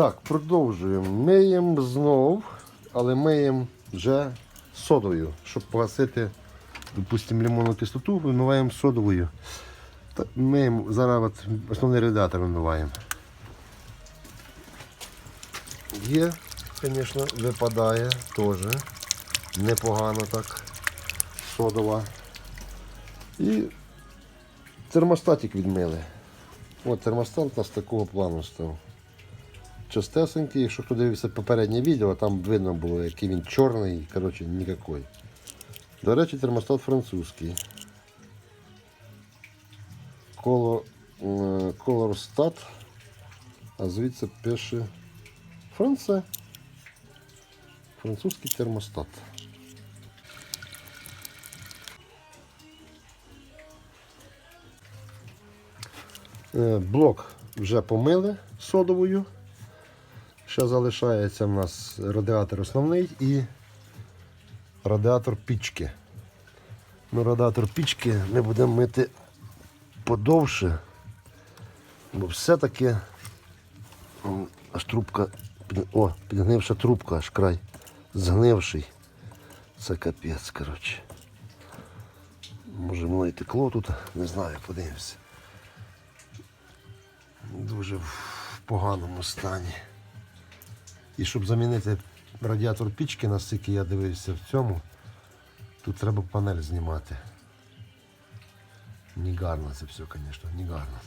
Так, продовжуємо. Миємо знов, але миємо вже содою, щоб погасити, допустимо, лимонну кислоту, вимиваємо содовою. Миємо, зараз от основний радіатор вимиваємо. Є, звісно, випадає теж. Непогано так. Содова. І термостатик відмили. От термостат у нас такого плану став. Чистесенький, якщо хто дивився попереднє відео, там видно було, який він чорний, коротше, ніякий. До речі, термостат французький. Е, Color а звідси пише Франце. Французький термостат. Е, Блок вже помили содовою. Ще залишається в нас радіатор основний і радіатор пічки. Ну, радіатор пічки ми будемо мити подовше, бо все-таки аж трубка, о, підгнивша трубка, аж край згнивший. Це капець, коротше. Може воно текло тут, не знаю, подивимося. Дуже в поганому стані. І щоб замінити радіатор пічки, наскільки я дивився в цьому, тут треба панель знімати. Не гарно це все, звісно, не гарно.